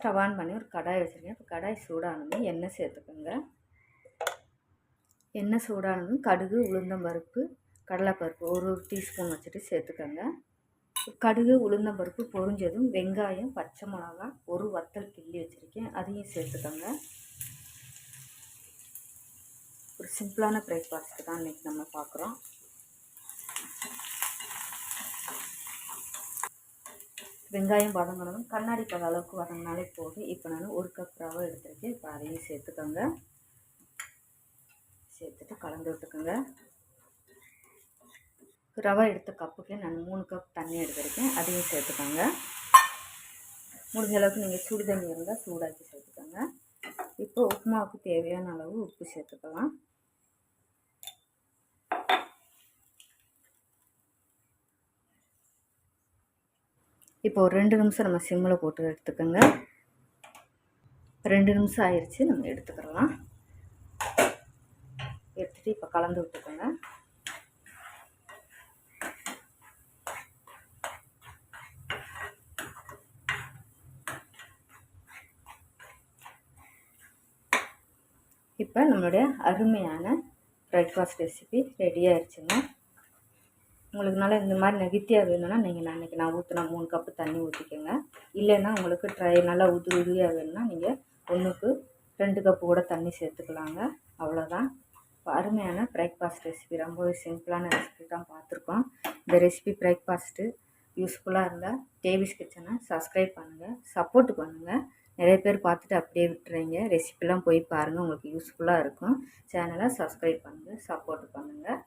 Stove on பண்ணி ஒரு கடாய் வச்சுருக்கேன். இப்போ கடாய் சூடானதும் எண்ணெய் சேர்த்துக்கோங்க. எண்ணெய் சூடானதும் கடுகு உளுந்தம்பருப்பு கடலைப்பருப்பு ஒரு ஒரு டீஸ்பூன் வச்சுட்டு சேர்த்துக்கோங்க. கடுகு உளுந்தம்பருப்பு பொரிஞ்சதும் வெங்காயம் பச்சை மிளகா ஒரு வத்தல் கிள்ளி வச்சுருக்கேன். அதையும் சேர்த்துக்கோங்க. ஒரு சிம்பிளான பிரேக்ஃபாஸ்ட்டு தான் இன்றைக்கி நம்ம பார்க்குறோம் வெங்காயம் வதங்கணும் கண்ணாடி பத அளவுக்கு வதங்கினாலே போதும். இப்போ நான் ஒரு கப் ரவை எடுத்துருக்கேன். இப்போ அதையும் சேர்த்துக்கோங்க. சேர்த்துட்டு கலந்து விட்டுக்கோங்க. ரவை எடுத்த கப்புக்கு நான் மூணு கப் தண்ணி எடுத்திருக்கேன். அதையும் சேர்த்துக்கோங்க. முடிஞ்ச அளவுக்கு நீங்கள் சுடு தண்ணி இருந்தால் சூடாக்கி சேர்த்துக்கோங்க. இப்போ உப்புமாவுக்கு தேவையான அளவு உப்பு சேர்த்துக்கலாம். இப்போ ஒரு ரெண்டு நிமிஷம் நம்ம சிம்மில் போட்டு எடுத்துக்கோங்க. ரெண்டு நிமிஷம் ஆயிடுச்சு நம்ம எடுத்துக்கிறலாம் எடுத்துகிட்டு இப்போ கலந்து விட்டுக்கோங்க. இப்போ நம்மளுடைய அருமையான பிரேக்ஃபாஸ்ட் ரெசிபி ரெடி ஆயிடுச்சுங்க உங்களுக்கு நல்லா இந்த மாதிரி நெகட்டிவாக வேணும்னா நீங்கள் நான் இன்றைக்கி நான் ஊற்றின மூணு கப்பு தண்ணி ஊற்றிக்கோங்க இல்லைன்னா உங்களுக்கு ட்ரை நல்லா உது உதிரியாக வேணும்னா நீங்கள் ஒன்றுக்கு ரெண்டு கப்பு கூட தண்ணி சேர்த்துக்கலாங்க. அவ்வளோதான் அருமையான பிரேக்ஃபாஸ்ட் ரெசிபி ரொம்பவே சிம்பிளான ரெசிபி தான் பார்த்துருக்கோம். இந்த ரெசிபி பிரேக்ஃபாஸ்ட்டு யூஸ்ஃபுல்லாக இருந்தால் டேவிஸ் கிச்சனை சப்ஸ்கிரைப் பண்ணுங்கள் சப்போர்ட் பண்ணுங்கள் நிறைய பேர் பார்த்துட்டு அப்படியே விட்டுறீங்க. ரெசிபிலாம் போய் பாருங்கள் உங்களுக்கு யூஸ்ஃபுல்லாக இருக்கும். சேனலை சப்ஸ்கிரைப் பண்ணுங்கள் சப்போர்ட் பண்ணுங்கள்